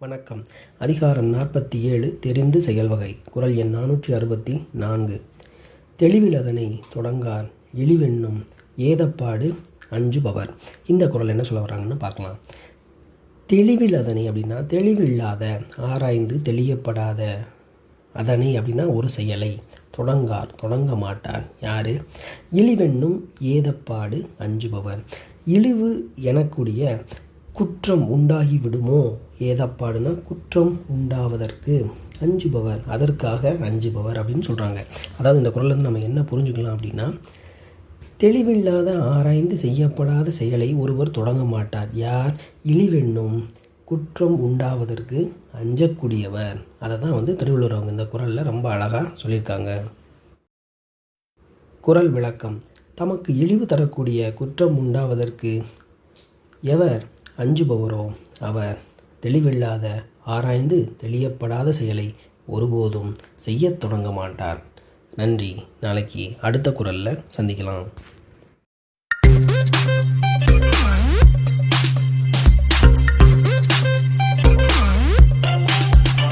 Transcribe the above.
வணக்கம். அதிகாரம் நாற்பத்தி ஏழு தெரிந்து செயல்வகை குரல் எண் நானூற்றி அறுபத்தி நான்கு. தெளிவிலதனை தொடங்கார் இழிவென்னும் ஏதப்பாடு அஞ்சுபவர். இந்த குரல் என்ன சொல்ல வராங்கன்னு பார்க்கலாம். தெளிவில் அதனை அப்படின்னா தெளிவில்லாத ஆராய்ந்து தெளியப்படாத அதனை அப்படின்னா ஒரு செயலை. தொடங்கார் தொடங்க மாட்டார். யார்? இழிவென்னும் ஏதப்பாடு அஞ்சுபவர். இழிவு எனக்கூடிய குற்றம் உண்டாகி விடுமோ? ஏதப்பாடுனா குற்றம் உண்டாவதற்கு அஞ்சுபவர் அதற்காக அஞ்சுபவர் அப்படின்னு சொல்கிறாங்க அதாவது இந்த குரல்லேருந்து நம்ம என்ன புரிஞ்சுக்கலாம் அப்படின்னா தெளிவில்லாத ஆராய்ந்து செய்யப்படாத செயலை ஒருவர் தொடங்க மாட்டார். யார்? இழிவெண்ணும் குற்றம் உண்டாவதற்கு அஞ்சக்கூடியவர். அதை தான் வந்து திருவள்ளுவர் அவங்க இந்த குரலில் ரொம்ப அழகாக சொல்லியிருக்காங்க. குரல் விளக்கம். தமக்கு இழிவு தரக்கூடிய குற்றம் உண்டாவதற்கு எவர்? அஞ்சுபவரோ அவர் தெளிவில்லாத ஆராய்ந்து தெளியப்படாத செயலை ஒருபோதும் செய்யத் தொடங்க மாட்டார் நன்றி. நாளைக்கு அடுத்த குரலில் சந்திக்கலாம்.